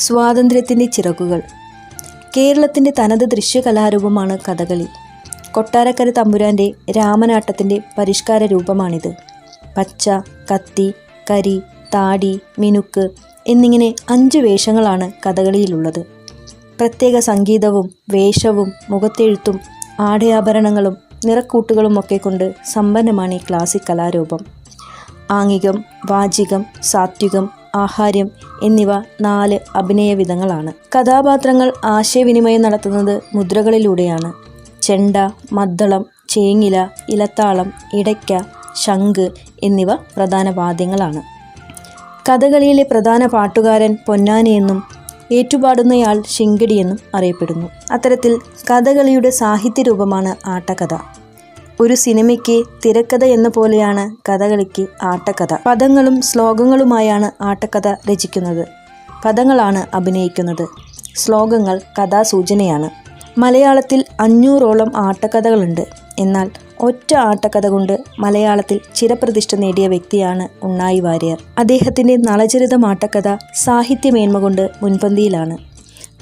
സ്വാതന്ത്ര്യത്തിന്റെ ചിറകുകൾ. കേരളത്തിന്റെ തനത് ദൃശ്യകലാരൂപമാണ് കഥകളി. കൊട്ടാരക്കര തമ്പുരാന്റെ രാമനാട്ടത്തിന്റെ പരിഷ്കാര രൂപമാണിത് പച്ച കത്തി കരി താടി മിനുക്ക് എന്നിങ്ങനെ അഞ്ച് വേഷങ്ങളാണ് കഥകളിയിലുള്ളത്. പ്രത്യേക സംഗീതവും വേഷവും മുഖത്തെഴുത്തും ആടയാഭരണങ്ങളും നിറക്കൂട്ടുകളുമൊക്കെ കൊണ്ട് സമ്പന്നമാണ് ഈ ക്ലാസിക് കലാരൂപം. ആംഗികം വാചികം സാത്വികം ആഹാര്യം എന്നിവ നാല് അഭിനയ വിധങ്ങളാണ്. കഥാപാത്രങ്ങൾ ആശയവിനിമയം നടത്തുന്നത് മുദ്രകളിലൂടെയാണ്. ചെണ്ട മദ്ദളം ചേങ്ങില ഇലത്താളം ഇടയ്ക്ക ശംഖ് എന്നിവ പ്രധാന വാദ്യങ്ങളാണ്. കഥകളിയിലെ പ്രധാന പാട്ടുകാരൻ പൊന്നാനിയെന്നും ഏറ്റുപാടുന്നയാൾ ശിങ്കിടിയെന്നും അറിയപ്പെടുന്നു. അത്തരത്തിൽ കഥകളിയുടെ സാഹിത്യ രൂപമാണ് ആട്ടക്കഥ ഒരു സിനിമയ്ക്ക് തിരക്കഥ എന്ന പോലെയാണ് കഥകളിക്ക് ആട്ടക്കഥ. പദങ്ങളും ശ്ലോകങ്ങളുമായാണ് ആട്ടക്കഥ രചിക്കുന്നത്. പദങ്ങളാണ് അഭിനയിക്കുന്നത്. ശ്ലോകങ്ങൾ കഥാസൂചനയാണ്. മലയാളത്തിൽ അഞ്ഞൂറോളം ആട്ടക്കഥകളുണ്ട്. എന്നാൽ ഒറ്റ ആട്ടക്കഥ കൊണ്ട് മലയാളത്തിൽ ചിരപ്രതിഷ്ഠ നേടിയ വ്യക്തിയാണ് ഉണ്ണായി വാര്യർ. അദ്ദേഹത്തിന്റെ നളചരിതം ആട്ടക്കഥ സാഹിത്യമേന്മ കൊണ്ട് മുൻപന്തിയിലാണ്.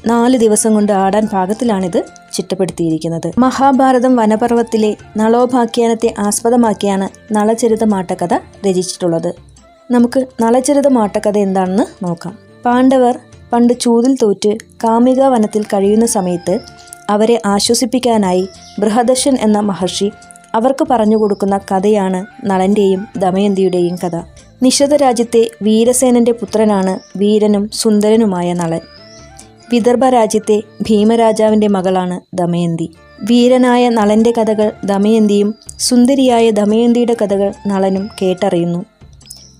നാല് ദിവസം കൊണ്ട് ആടാൻ പാകത്തിലാണിത്. ചിട്ടപ്പെടുത്തിയിരിക്കുന്നത്. മഹാഭാരതം വനപർവത്തിലെ നളോപാഖ്യാനത്തെ ആസ്പദമാക്കിയാണ് നളചരിതമാട്ടക്കഥ രചിച്ചിട്ടുള്ളത്. നമുക്ക് നളചരിതമാട്ടക്കഥ എന്താണെന്ന് നോക്കാം. പാണ്ഡവർ പണ്ട് ചൂതിൽ തോറ്റ് കാമിക വനത്തിൽ കഴിയുന്ന സമയത്ത് അവരെ ആശ്വസിപ്പിക്കാനായി ബൃഹദർശൻ എന്ന മഹർഷി അവർക്ക് പറഞ്ഞു കൊടുക്കുന്ന കഥയാണ് നളന്റെയും ദമയന്തിയുടെയും കഥ. നിഷധ രാജ്യത്തെ വീരസേനന്റെ പുത്രനാണ് വീരനും സുന്ദരനുമായ നളൻ. വിദർഭ രാജ്യത്തെ ഭീമരാജാവിന്റെ മകളാണ് ദമയന്തി. വീരനായ നളന്റെ കഥകൾ ദമയന്തിയും സുന്ദരിയായ ദമയന്തിയുടെ കഥകൾ നളനും കേട്ടറിയുന്നു.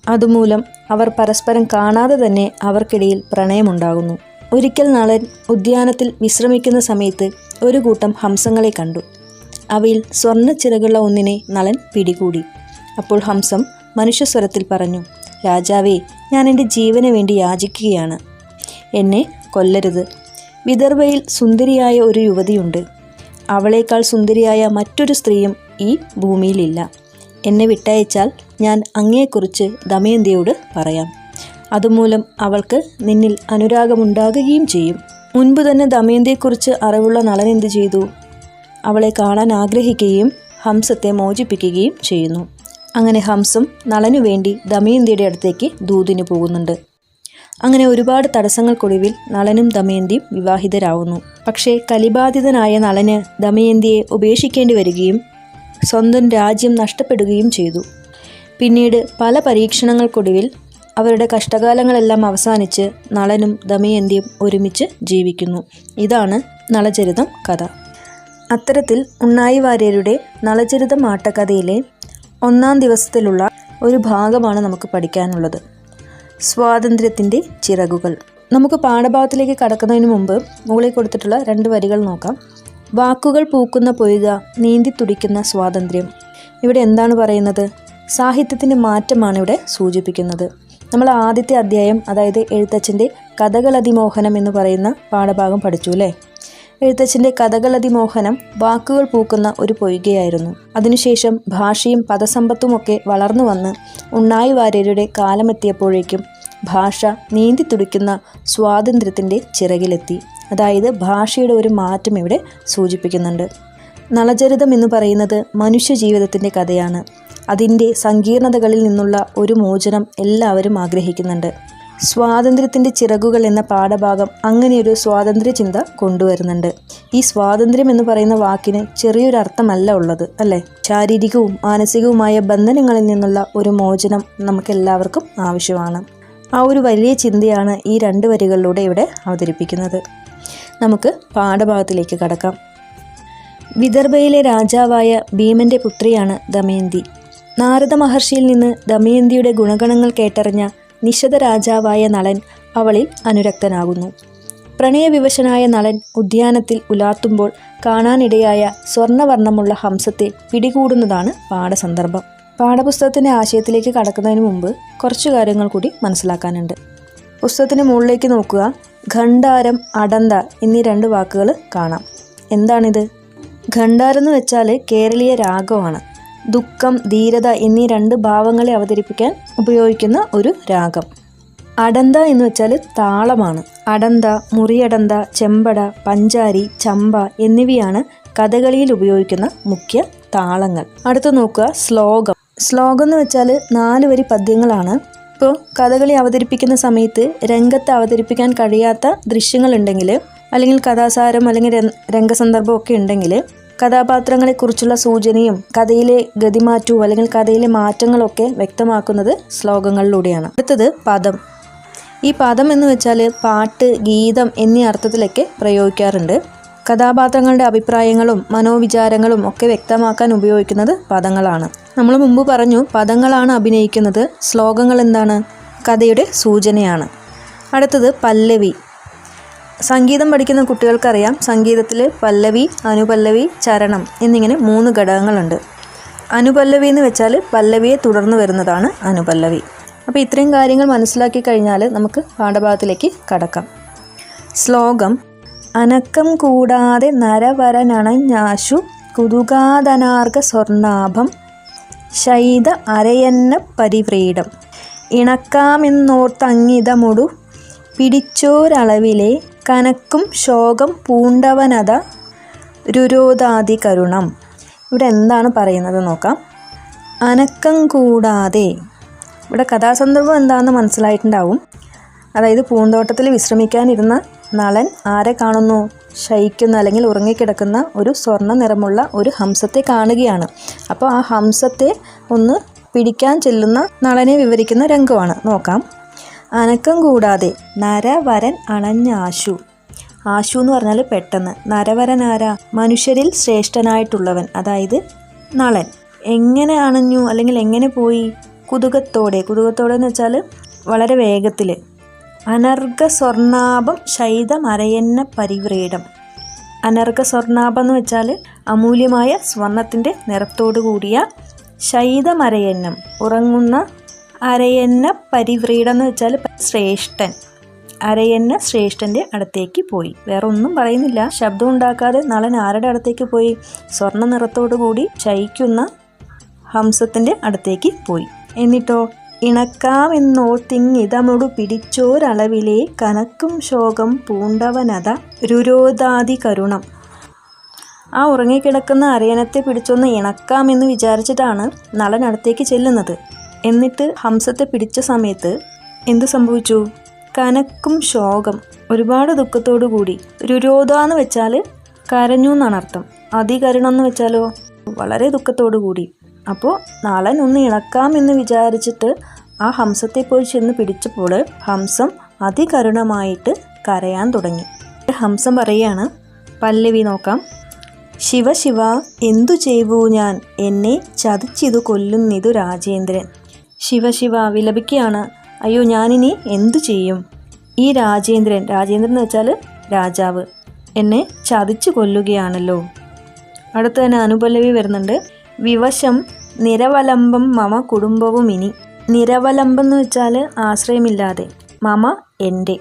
അതുമൂലം അവർ പരസ്പരം കാണാതെ തന്നെ അവർക്കിടയിൽ പ്രണയമുണ്ടാകുന്നു. ഒരിക്കൽ നളൻ ഉദ്യാനത്തിൽ വിശ്രമിക്കുന്ന സമയത്ത് ഒരു കൂട്ടം ഹംസങ്ങളെ കണ്ടു. അവയിൽ സ്വർണ ചിറകുള്ള ഒന്നിനെ നളൻ പിടികൂടി. അപ്പോൾ ഹംസം മനുഷ്യസ്വരത്തിൽ പറഞ്ഞു രാജാവേ ഞാൻ എന്റെ ജീവന് വേണ്ടി യാചിക്കുകയാണ്. എന്നെ കൊല്ലരുത്. വിദർഭയിൽ സുന്ദരിയായ ഒരു യുവതിയുണ്ട്. അവളേക്കാൾ സുന്ദരിയായ മറ്റൊരു സ്ത്രീയും ഈ ഭൂമിയിലില്ല. എന്നെ വിട്ടയച്ചാൽ ഞാൻ അങ്ങയെക്കുറിച്ച് ദമയന്തിയോട് പറയാം. അതുമൂലം അവൾക്ക് നിന്നിൽ അനുരാഗമുണ്ടാകുകയും ചെയ്യും. മുൻപ് തന്നെ ദമയന്തിയെക്കുറിച്ച് അറിവുള്ള നളൻ എന്ത് ചെയ്തു? അവളെ കാണാൻ ആഗ്രഹിക്കുകയും ഹംസത്തെ മോചിപ്പിക്കുകയും ചെയ്യുന്നു. അങ്ങനെ ഹംസം നളനു വേണ്ടി ദമയന്തിയുടെ അടുത്തേക്ക് ദൂതിന് പോകുന്നുണ്ട്. അങ്ങനെ ഒരുപാട് തടസ്സങ്ങൾക്കൊടുവിൽ നളനും ദമയന്തിയും വിവാഹിതരാവുന്നു. പക്ഷേ കലിബാധിതനായ നളന് ദമയന്തിയെ ഉപേക്ഷിക്കേണ്ടി വരികയും സ്വന്തം രാജ്യം നഷ്ടപ്പെടുകയും ചെയ്തു. പിന്നീട് പല പരീക്ഷണങ്ങൾക്കൊടുവിൽ അവരുടെ കഷ്ടകാലങ്ങളെല്ലാം അവസാനിച്ച് നളനും ദമയന്തിയും ഒരുമിച്ച് ജീവിക്കുന്നു. ഇതാണ് നളചരിതം കഥ. അത്തരത്തിൽ ഉണ്ണായി വാര്യരുടെ നളചരിതം ആട്ടക്കഥയിലെ ഒന്നാം ദിവസത്തിലുള്ള ഒരു ഭാഗമാണ് നമുക്ക് പഠിക്കാനുള്ളത്. സ്വാതന്ത്ര്യത്തിന്റെ ചിറകുകൾ. നമുക്ക് പാഠഭാഗത്തിലേക്ക് കടക്കുന്നതിന് മുമ്പ് മുകളിൽ കൊടുത്തിട്ടുള്ള രണ്ട് വരികൾ നോക്കാം. വാക്കുകൾ പൂക്കുന്ന പൊയ്ക നീന്തി തുടിക്കുന്ന സ്വാതന്ത്ര്യം. ഇവിടെ എന്താണ് പറയുന്നത്? സാഹിത്യത്തിന്റെ മാറ്റമാണ് ഇവിടെ സൂചിപ്പിക്കുന്നത്. നമ്മൾ ആദ്യത്തെ അധ്യായം അതായത് എഴുത്തച്ഛന്റെ കഥകളതിമോഹനം എന്ന് പറയുന്ന പാഠഭാഗം പഠിച്ചു അല്ലേ? എഴുത്തച്ഛന്റെ കഥകളതിമോഹനം വാക്കുകൾ പൂക്കുന്ന ഒരു പൊയ്കയായിരുന്നു. അതിനുശേഷം ഭാഷയും പദസമ്പത്തുമൊക്കെ വളർന്നു വന്ന് ഉണ്ണായി വാര്യരുടെ കാലമെത്തിയപ്പോഴേക്കും ഭാഷ നീന്തി തുടിക്കുന്ന സ്വാതന്ത്ര്യത്തിന്റെ ചിറകിലെത്തി. അതായത് ഭാഷയുടെ ഒരു മാറ്റം ഇവിടെ സൂചിപ്പിക്കുന്നുണ്ട്. നളചരിതം എന്ന് പറയുന്നത് മനുഷ്യ ജീവിതത്തിന്റെ കഥയാണ്. അതിന്റെ സങ്കീർണതകളിൽ നിന്നുള്ള ഒരു മോചനം എല്ലാവരും ആഗ്രഹിക്കുന്നുണ്ട്. സ്വാതന്ത്ര്യത്തിന്റെ ചിറകുകൾ എന്ന പാഠഭാഗം അങ്ങനെയൊരു സ്വാതന്ത്ര്യ ചിന്ത കൊണ്ടുവരുന്നുണ്ട്. ഈ സ്വാതന്ത്ര്യം എന്ന് പറയുന്ന വാക്കിന് ചെറിയൊരു അർത്ഥമല്ല ഉള്ളത് അല്ലേ? ശാരീരികവും മാനസികവുമായ ബന്ധനങ്ങളിൽ നിന്നുള്ള ഒരു മോചനം നമുക്കെല്ലാവർക്കും ആവശ്യമാണ്. ആ ഒരു വലിയ ചിന്തയാണ് ഈ രണ്ട് വരികളിലൂടെ ഇവിടെ അവതരിപ്പിക്കുന്നത്. നമുക്ക് പാഠഭാഗത്തിലേക്ക് കടക്കാം. വിദർഭയിലെ രാജാവായ ഭീമന്റെ പുത്രിയാണ് ദമയന്തി. നാരദ മഹർഷിയിൽ നിന്ന് ദമയന്തിയുടെ ഗുണഗണങ്ങൾ കേട്ടറിഞ്ഞ നിശത രാജാവായ നളൻ അവളിൽ അനുരക്തനാകുന്നു. പ്രണയവിവശനായ നളൻ ഉദ്യാനത്തിൽ ഉലാത്തുമ്പോൾ കാണാനിടയായ സ്വർണവർണമുള്ള ഹംസത്തെ പിടികൂടുന്നതാണ് പാഠസന്ദർഭം. പാഠപുസ്തകത്തിന്റെ ആശയത്തിലേക്ക് കടക്കുന്നതിന് മുമ്പ് കുറച്ചു കാര്യങ്ങൾ കൂടി മനസ്സിലാക്കാനുണ്ട്. പുസ്തകത്തിന് മുകളിലേക്ക് നോക്കുക. ഖണ്ഡാരം അടന്ത എന്നീ രണ്ട് വാക്കുകൾ കാണാം. എന്താണിത്? ഖണ്ഡാരം എന്ന് വെച്ചാൽ കേരളീയ രാഗമാണ്. ദുഃഖം ധീരത എന്നീ രണ്ട് ഭാവങ്ങളെ അവതരിപ്പിക്കാൻ ഉപയോഗിക്കുന്ന ഒരു രാഗം. അടന്ത എന്ന് വെച്ചാൽ താളമാണ്. അടന്ത മുറിയടന്ത ചെമ്പട പഞ്ചാരി ചമ്പ എന്നിവയാണ് കഥകളിയിൽ ഉപയോഗിക്കുന്ന മുഖ്യ താളങ്ങൾ. അടുത്ത് നോക്കുക ശ്ലോകം. ശ്ലോകം എന്ന് വെച്ചാൽ നാല് വരി പദ്യങ്ങളാണ്. ഇപ്പോൾ കഥകളി അവതരിപ്പിക്കുന്ന സമയത്ത് രംഗത്ത് അവതരിപ്പിക്കാൻ കഴിയാത്ത ദൃശ്യങ്ങളുണ്ടെങ്കിൽ അല്ലെങ്കിൽ കഥാസാരം അല്ലെങ്കിൽ രംഗസന്ദർഭമൊക്കെ ഉണ്ടെങ്കിൽ കഥാപാത്രങ്ങളെക്കുറിച്ചുള്ള സൂചനയും കഥയിലെ ഗതിമാറ്റവും അല്ലെങ്കിൽ കഥയിലെ മാറ്റങ്ങളൊക്കെ വ്യക്തമാക്കുന്നത് ശ്ലോകങ്ങളിലൂടെയാണ്. അടുത്തത് പദം. ഈ പദം എന്ന് വെച്ചാൽ പാട്ട് ഗീതം എന്നീ അർത്ഥത്തിലൊക്കെ പ്രയോഗിക്കാറുണ്ട്. കഥാപാത്രങ്ങളുടെ അഭിപ്രായങ്ങളും മനോവിചാരങ്ങളും ഒക്കെ വ്യക്തമാക്കാൻ ഉപയോഗിക്കുന്നത് പദങ്ങളാണ്. നമ്മൾ മുമ്പ് പറഞ്ഞു പദങ്ങളാണ് അഭിനയിക്കുന്നത് ശ്ലോകങ്ങൾ എന്താണ്? കഥയുടെ സൂചനയാണ്. അടുത്തത് പല്ലവി. സംഗീതം പഠിക്കുന്ന കുട്ടികൾക്കറിയാം സംഗീതത്തിൽ പല്ലവി അനുപല്ലവി ചരണം എന്നിങ്ങനെ മൂന്ന് ഘടകങ്ങളുണ്ട്. അനുപല്ലവി എന്ന് വെച്ചാൽ പല്ലവിയെ തുടർന്ന് വരുന്നതാണ് അനുപല്ലവി. അപ്പോൾ ഇത്രയും കാര്യങ്ങൾ മനസ്സിലാക്കി കഴിഞ്ഞാൽ നമുക്ക് പാഠഭാഗത്തിലേക്ക് കടക്കാം. ശ്ലോകം അനക്കം കൂടാതെ നരവരനണഞ്ഞാശു കുതുകാതനാർഗ സ്വർണാഭം ശൈത അരയന്ന പരിവ്രീഡം ഇണക്കാമെന്നോർത്തങ്ങിതമുടു പിടിച്ചോരളവിലെ കനക്കും ശോകം പൂണ്ടവനത രുരോധാതി കരുണം. ഇവിടെ എന്താണ് പറയുന്നത് നോക്കാം. അനക്കം കൂടാതെ. ഇവിടെ കഥാസന്ദർഭം എന്താണെന്ന് മനസ്സിലായിട്ടുണ്ടാവും. അതായത് പൂന്തോട്ടത്തിൽ വിശ്രമിക്കാനിരുന്ന നളൻ ആരെ കാണുന്നു? ശയിക്കുന്ന അല്ലെങ്കിൽ ഉറങ്ങിക്കിടക്കുന്ന ഒരു സ്വർണ നിറമുള്ള ഒരു ഹംസത്തെ കാണുകയാണ്. അപ്പോൾ ആ ഹംസത്തെ ഒന്ന് പിടിക്കാൻ ചെല്ലുന്ന നളനെ വിവരിക്കുന്ന രംഗമാണ്. നോക്കാം. അനക്കം കൂടാതെ നരവരൻ അണഞ്ഞാശു ആശു. എന്ന് പറഞ്ഞാൽ പെട്ടെന്ന്. നരവരൻ ആരാ? മനുഷ്യരിൽ ശ്രേഷ്ഠനായിട്ടുള്ളവൻ അതായത് നളൻ. എങ്ങനെ അണഞ്ഞു? അല്ലെങ്കിൽ എങ്ങനെ പോയി? കുതുകത്തോടെ. കുതുകത്തോടെ എന്ന് വെച്ചാൽ വളരെ വേഗത്തിൽ അനർഘ സ്വർണാഭം ശൈതമരയന്ന പരിവ്രീഡം അനർഘ സ്വർണാഭം എന്ന് വെച്ചാൽ അമൂല്യമായ സ്വർണത്തിന്റെ നിറത്തോടു കൂടിയ ശൈതമരയന്നം ഉറങ്ങുന്ന അരയന്ന പരിവ്രീഡം എന്ന് വെച്ചാൽ ശ്രേഷ്ഠൻ. അരയന്ന ശ്രേഷ്ഠന്റെ അടുത്തേക്ക് പോയി. വേറെ ഒന്നും പറയുന്നില്ല. ശബ്ദം ഉണ്ടാക്കാതെ നളൻ ആരുടെ അടുത്തേക്ക് പോയി? സ്വർണ നിറത്തോടു കൂടി ശയിക്കുന്ന ഹംസത്തിന്റെ അടുത്തേക്ക് പോയി. എന്നിട്ടോ ഇണക്കാമെന്നോർത്തിങ്ങിതമൊടു പിടിച്ചോരളവിലെ കനക്കും ശോകം പൂണ്ടവനത രുരോധാതി കരുണം. ആ ഉറങ്ങിക്കിടക്കുന്ന അരയനത്തെ പിടിച്ചൊന്ന് ഇണക്കാമെന്ന് വിചാരിച്ചിട്ടാണ് നളൻ അടുത്തേക്ക് ചെല്ലുന്നത്. എന്നിട്ട് ഹംസത്തെ പിടിച്ച സമയത്ത് എന്തു സംഭവിച്ചു? കനക്കും ശോകം ഒരുപാട് ദുഃഖത്തോടു കൂടി. രുരോധ എന്ന് വെച്ചാൽ കരഞ്ഞു എന്നാണ് അർത്ഥം. അതികരുണം എന്ന് വെച്ചാലോ? വളരെ ദുഃഖത്തോടു കൂടി. അപ്പോൾ നാളൻ ഒന്ന് ഇളക്കാമെന്ന് വിചാരിച്ചിട്ട് ആ ഹംസത്തെ പോയി ചെന്ന് പിടിച്ചപ്പോൾ ഹംസം അതികരുണമായിട്ട് കരയാൻ തുടങ്ങി. ഹംസം പറയാണ് പല്ലവി നോക്കാം. ശിവ ശിവ എന്തു ചെയ്വൂ ഞാൻ? എന്നെ ചതിച്ചിതു കൊല്ലുന്നിതു രാജേന്ദ്രൻ. ശിവ ശിവ വിലപിക്കുകയാണ് അയ്യോ ഞാനിനി എന്തു ചെയ്യും? ഈ രാജേന്ദ്രൻ രാജേന്ദ്രൻ എന്ന് വെച്ചാൽ രാജാവ് എന്നെ ചതിച്ചു കൊല്ലുകയാണല്ലോ. അടുത്ത് തന്നെ അനുപല്ലവി വരുന്നുണ്ട്. വിവശം നിരവലംബം മമ കുടുംബവും ഇനി. നിരവലംബം എന്ന് വെച്ചാൽ ആശ്രയമില്ലാതെ മമ എന്റെ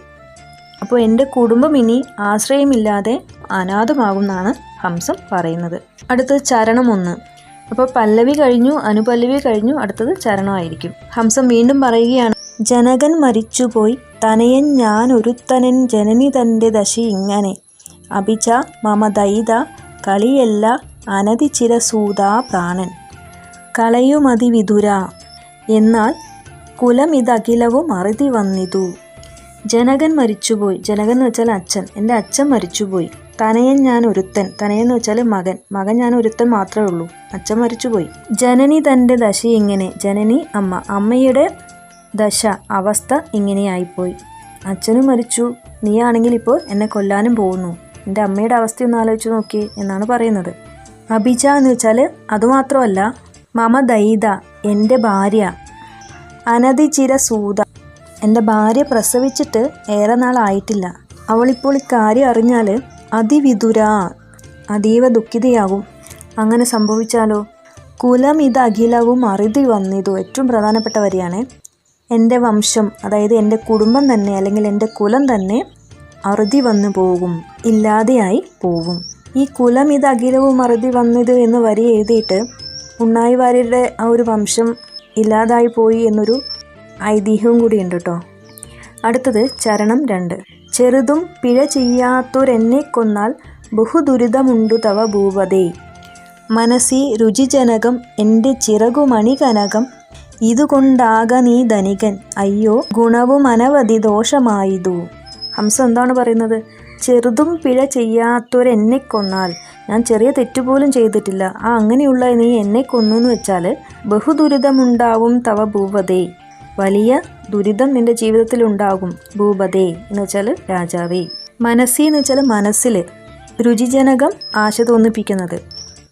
അപ്പോൾ എന്റെ കുടുംബം ഇനി ആശ്രയമില്ലാതെ അനാഥമാകും എന്നാണ് ഹംസം പറയുന്നത്. അടുത്ത് ചരണം ഒന്ന്. അപ്പോൾ പല്ലവി കഴിഞ്ഞു അനുപല്ലവി കഴിഞ്ഞു അടുത്തത് ചരണമായിരിക്കും. ഹംസം വീണ്ടും പറയുകയാണ് ജനകൻ മരിച്ചുപോയി തനയൻ ഞാൻ ഒരുത്തനൻ ജനനി തന്റെ ദശ ഇങ്ങനെ. അഭിച മമ ദൈത കളിയല്ല അനതിചിരസൂതാ പ്രാണൻ. കളയുമതി വിതുര എന്നാൽ കുലം ഇതഖിലവും അറുതി വന്നിതു. ജനകൻ മരിച്ചുപോയി ജനകൻ എന്ന് വെച്ചാൽ അച്ഛൻ എന്റെ അച്ഛൻ മരിച്ചുപോയി. തനയൻ ഞാൻ ഒരുത്തൻ. തനയൻ എന്ന് വെച്ചാൽ മകൻ. മകൻ ഞാൻ ഒരുത്തൻ മാത്രമേ ഉള്ളൂ. അച്ഛൻ മരിച്ചുപോയി. ജനനി തന്റെ ദശ ഇങ്ങനെ. ജനനി അമ്മ. അമ്മയുടെ ദശ അവസ്ഥ ഇങ്ങനെയായിപ്പോയി. അച്ഛനും മരിച്ചു. നീയാണെങ്കിൽ ഇപ്പോൾ എന്നെ കൊല്ലാനും പോകുന്നു. എന്റെ അമ്മയുടെ അവസ്ഥ ഒന്ന് ആലോചിച്ച് നോക്കി എന്നാണ് പറയുന്നത്. അഭിജ എന്ന് വെച്ചാൽ അതുമാത്രമല്ല മമ ദൈത എന്റെ ഭാര്യ അനധിചിര സൂത എന്റെ ഭാര്യ പ്രസവിച്ചിട്ട് ഏറെ നാളായിട്ടില്ല. അവളിപ്പോൾ ഇക്കാര്യം അറിഞ്ഞാൽ അതിവിതുര അതീവ ദുഃഖിതയാകും അങ്ങനെ സംഭവിച്ചാലോ? കുലം ഇത് അഖിലവും അറുതി വന്നിതു. ഏറ്റവും പ്രധാനപ്പെട്ട വരിയാണ് എന്റെ വംശം. അതായത് എന്റെ കുടുംബം തന്നെ അല്ലെങ്കിൽ എന്റെ കുലം തന്നെ അറുതി വന്നു പോകും. ഇല്ലാതെയായി പോകും ഈ കുലം ഇത് അഖിലവും അറുതി വന്നത് എന്ന് വരി എഴുതിയിട്ട് ഉണ്ണായി വാര്യരുടെ ആ ഒരു വംശം ഇല്ലാതായി പോയി എന്നൊരു ഐതിഹ്യവും കൂടിയുണ്ട് കേട്ടോ. അടുത്തത് ചരണം രണ്ട്. ചെറുതും പിഴ ചെയ്യാത്തൊരെന്നെ കൊന്നാൽ ബഹുദുരിതമുണ്ടു തവ ഭൂപതേ മനസ്സി രുചിജനകം എന്റെ ചിറകുമണി കനകം ഇതുകൊണ്ടാക നീ ധനികൻ അയ്യോ ഗുണവും അനവധി ദോഷമായതു. ഹംസ എന്താണ് പറയുന്നത്? ചെറുതും പിഴ ചെയ്യാത്തൊരെന്നെ കൊന്നാൽ ഞാൻ ചെറിയ തെറ്റുപോലും ചെയ്തിട്ടില്ല. ആ അങ്ങനെയുള്ള നീ എന്നെ കൊന്നു എന്ന് വെച്ചാൽ ബഹുദുരിതമുണ്ടാവും തവ ഭൂപതേ വലിയ ദുരിതം നിന്റെ ജീവിതത്തിൽ ഉണ്ടാകും ഭൂപതേ എന്ന് വെച്ചാൽ രാജാവേ. മനസ്സി എന്ന് വെച്ചാൽ മനസ്സിൽ രുചിജനകം ആശ തോന്നിപ്പിക്കുന്നത്.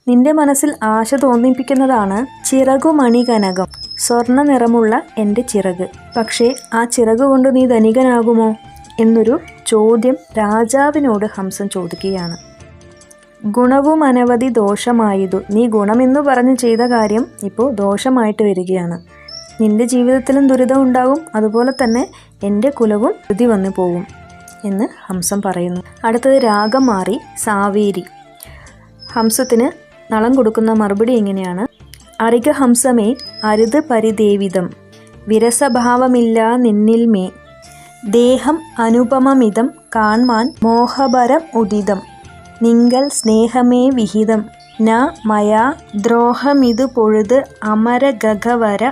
നിന്റെ മനസ്സിൽ ആശ തോന്നിപ്പിക്കുന്നതാണ് ചിറകു മണികനകം. സ്വർണ നിറമുള്ള എന്റെ ചിറക്. പക്ഷേ ആ ചിറക് കൊണ്ട് നീ ധനികനാകുമോ? എന്നൊരു ചോദ്യം രാജാവിനോട് ഹംസൻ ചോദിക്കുകയാണ്. ഗുണവും അനവധി ദോഷമായതു. നീ ഗുണമെന്നു പറഞ്ഞ് ചെയ്ത കാര്യം ഇപ്പോൾ ദോഷമായിട്ട് വരികയാണ്. നിന്റെ ജീവിതത്തിലും ദുരിതം ഉണ്ടാകും. അതുപോലെ തന്നെ എന്റെ കുലവും ധൃതി വന്നു പോകും എന്ന് ഹംസം പറയുന്നു. അടുത്തത് രാഗം മാറി സാവേരി. ഹംസത്തിന് നളം കൊടുക്കുന്ന മറുപടി എങ്ങനെയാണ്? അറിക ഹംസമേ അരുത് പരിദേവിതം. വിരസഭാവമില്ല നിന്നിൽ മേ. ദേഹം അനുപമമിതം കാൺമാൻ മോഹപരം ഉദിതം. നിങ്കൽ സ്നേഹമേ വിഹിതം. ന മയാ ദ്രോഹമിതു പൊഴുത് അമരഗഗവര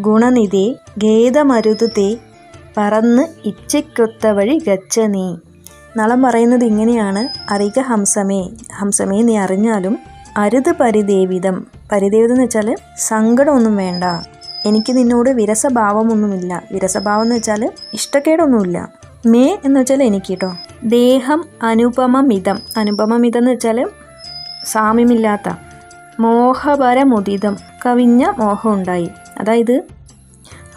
ഗുണനിധേ ഖേദമരുതുതേ പറന്ന് ഇച്ഛയ്ക്കൊത്ത വഴി ഗച്ച നീ. നളം പറയുന്നത് ഇങ്ങനെയാണ്. അറിക ഹംസമേ. ഹംസമേ നീ അറിഞ്ഞാലും അരുത് പരിദേവിതം. പരിദേവിതം എന്ന് വെച്ചാൽ സങ്കടമൊന്നും വേണ്ട. എനിക്ക് നിന്നോട് വിരസഭാവമൊന്നുമില്ല. വിരസഭാവം എന്ന് വെച്ചാൽ ഇഷ്ടക്കേടൊന്നുമില്ല. മേ എന്ന് വെച്ചാൽ എനിക്ക് കേട്ടോ ദേഹം അനുപമമിതം. അനുപമമിതം എന്ന് വെച്ചാൽ സാമ്യമില്ലാത്ത. മോഹപരമുദിതം. കവിഞ്ഞ മോഹം ഉണ്ടായി അതായത്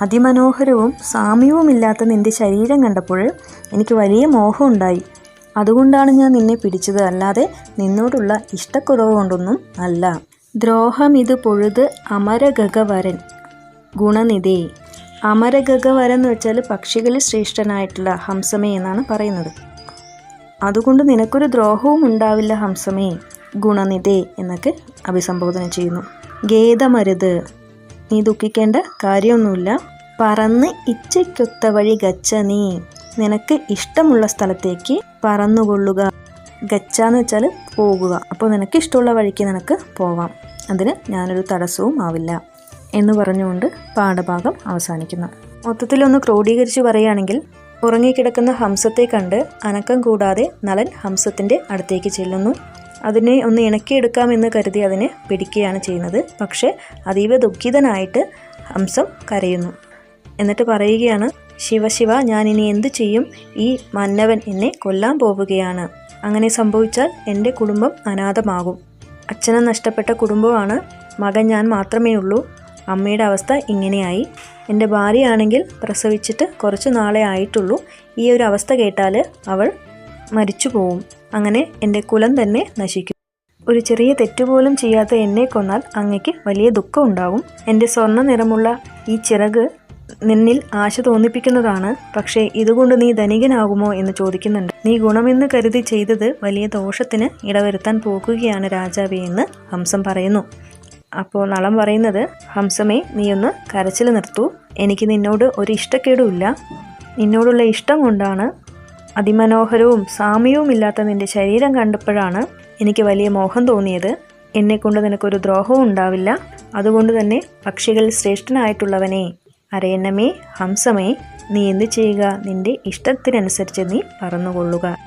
അതിമനോഹരവും സാമ്യവുമില്ലാത്ത നിന്റെ ശരീരം കണ്ടപ്പോൾ എനിക്ക് വലിയ മോഹം ഉണ്ടായി അതുകൊണ്ടാണ് ഞാൻ നിന്നെ പിടിച്ചത്. അല്ലാതെ നിന്നോടുള്ള ഇഷ്ടക്കുറവ് കൊണ്ടൊന്നും അല്ല. ദ്രോഹം ദ്രോഹമിത് പൊഴുത് അമരഗഗവരൻ. ഗുണനിധേ. അമരഗഗവരൻ എന്ന് വെച്ചാൽ പക്ഷികളിൽ ശ്രേഷ്ഠനായിട്ടുള്ള ഹംസമേ എന്നാണ് പറയുന്നത്. അതുകൊണ്ട് നിനക്കൊരു ദ്രോഹവും ഉണ്ടാവില്ല ഹംസമേ. ഗുണനിധേ എന്നൊക്കെ അഭിസംബോധന ചെയ്യുന്നു. ഗേതമരുത് നീ ദുഃഖിക്കേണ്ട കാര്യമൊന്നുമില്ല. പറന്ന് ഇച്ഛയ്ക്കൊത്ത വഴി ഗച്ച നീ. നിനക്ക് ഇഷ്ടമുള്ള സ്ഥലത്തേക്ക് പറന്നുകൊള്ളുക. ഗച്ച എന്ന് വെച്ചാൽ പോകുക. അപ്പോൾ നിനക്ക് ഇഷ്ടമുള്ള വഴിക്ക് നിനക്ക് പോവാം. അതിന് ഞാനൊരു തടസ്സവും ആവില്ല എന്ന് പറഞ്ഞുകൊണ്ട് പാഠഭാഗം അവസാനിക്കുന്നു. മൊത്തത്തിലൊന്ന് ക്രോഡീകരിച്ച് പറയുകയാണെങ്കിൽ ഉറങ്ങിക്കിടക്കുന്ന ഹംസത്തെ കണ്ട് അനക്കം കൂടാതെ നളൻ ഹംസത്തിന്റെ അടുത്തേക്ക് ചെല്ലുന്നു. അതിനെ ഒന്ന് ഇണക്കിയെടുക്കാമെന്ന് കരുതി അതിനെ പിടിക്കുകയാണ് ചെയ്യുന്നത്. പക്ഷേ അതീവ ദുഃഖിതനായിട്ട് ഹംസം കരയുന്നു. എന്നിട്ട് പറയുകയാണ് ശിവശിവ ഞാൻ ഇനി എന്തു ചെയ്യും? ഈ മന്നവൻ എന്നെ കൊല്ലാൻ പോവുകയാണ്. അങ്ങനെ സംഭവിച്ചാൽ എന്റെ കുടുംബം അനാഥമാകും. അച്ഛനെ നഷ്ടപ്പെട്ട കുടുംബമാണ് മകൻ ഞാൻ മാത്രമേ ഉള്ളൂ. അമ്മയുടെ അവസ്ഥ ഇങ്ങനെയായി. എന്റെ ഭാര്യയാണെങ്കിൽ പ്രസവിച്ചിട്ട് കുറച്ച് നാളെ ആയിട്ടുള്ളൂ. ഈ ഒരു അവസ്ഥ കേട്ടാൽ അവൾ മരിച്ചു പോവും. അങ്ങനെ എന്റെ കുലം തന്നെ നശിക്കും. ഒരു ചെറിയ തെറ്റുപോലും ചെയ്യാത്ത എന്നെ കൊന്നാൽ അങ്ങയ്ക്ക് വലിയ ദുഃഖം ഉണ്ടാകും എന്റെ സ്വർണ നിറമുള്ള ഈ ചിറക് നിന്നിൽ ആശ തോന്നിപ്പിക്കുന്നതാണ്. പക്ഷേ ഇതുകൊണ്ട് നീ ധനികനാകുമോ എന്ന് ചോദിക്കുന്നുണ്ട്. നീ ഗുണമെന്ന് കരുതി ചെയ്തത് വലിയ ദോഷത്തിന് ഇടവരുത്താൻ പോകുകയാണ് രാജാവേ എന്ന് ഹംസം പറയുന്നു. അപ്പോൾ നളം പറയുന്നത് ഹംസമേ നീയൊന്ന് കരച്ചിൽ നിർത്തൂ. എനിക്ക് നിന്നോട് ഒരു ഇഷ്ടക്കേടുമില്ല നിന്നോടുള്ള ഇഷ്ടം കൊണ്ടാണ് അതിമനോഹരവും സാമ്യവുമില്ലാത്ത നിന്റെ ശരീരം കണ്ടപ്പോഴാണ് എനിക്ക് വലിയ മോഹം തോന്നിയത്. എന്നെക്കൊണ്ട് നിനക്കൊരു ദ്രോഹവും ഉണ്ടാവില്ല. അതുകൊണ്ട് തന്നെ പക്ഷികൾ ശ്രേഷ്ഠനായിട്ടുള്ളവനെ. അരയന്നമേ ഹംസമേ നീ എന്ത് ചെയ്യുക? നിന്റെ ഇഷ്ടത്തിനനുസരിച്ച് നീ പറന്നുകൊള്ളുക.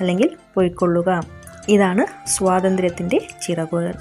അല്ലെങ്കിൽ പോയിക്കൊള്ളുക. ഇതാണ് സ്വാതന്ത്ര്യത്തിന്റെ ചിറകുകൾ.